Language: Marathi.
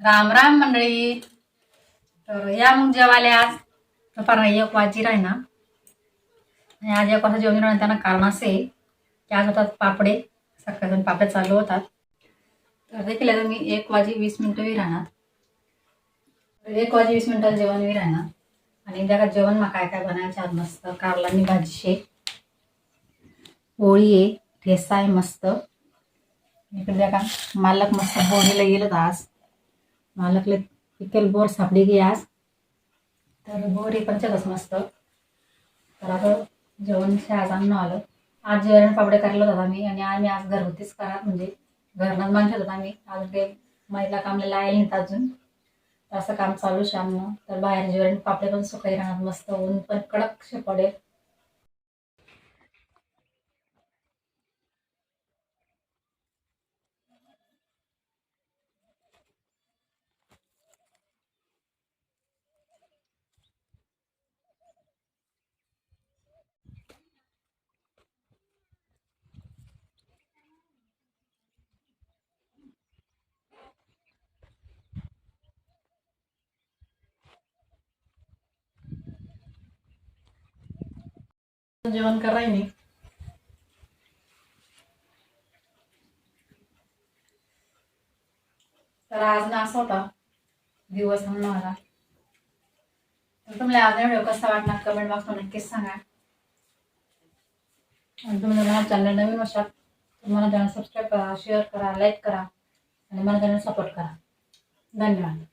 राम राम मंडळी. तर या मग जेवाले आज. दुपारनं एक वाजीर आहे ना. आणि आज एक वाजता जेवण राहणार त्यांना कारण असे आहे की आज होतात पापडे. सकाळी पापडे चालू होतात. तर देखील आता मी एक वाजी वीस मिनटं वी राहणार. एक वाजी वीस मिनिटाला जेवण वी राहणार. आणि त्या जेवण मग काय काय बनायचं आज मस्त कारलानी भाजी शे पोळी आहे ठेसा आहे मस्त. इकडे का मालक मस्त बोरीला गेलं आज. मालकले पिकेल बोर सापडी गे आज. तर बोर हे पंचकच मस्त. तर आता जेवण आज आणणं आलं. आज जेवण पापडे करायला होता आम्ही आणि आम्ही आज घरगुतीच करा म्हणजे घरनाच माणसं होता आम्ही. आज ते महिला कामलेला आहे नाहीत अजून. तर असं काम चालू शामनं तर बाहेर जेवण पापडे पण सुकाई राहणार मस्त ऊन पण कडक शे पडेल. जेवण कराय मी तर आज ना असा होता. दिवस म्हणून मला. तर तुम्हाला आज व्हिडिओ कसा वाटणार कमेंट बॉक्स नक्कीच सांगा. आणि तुम्ही मला चॅनल नवीन असाल तर मला चॅनल सबस्क्राईब करा शेअर करा लाईक करा आणि मला चॅनल सपोर्ट करा. धन्यवाद.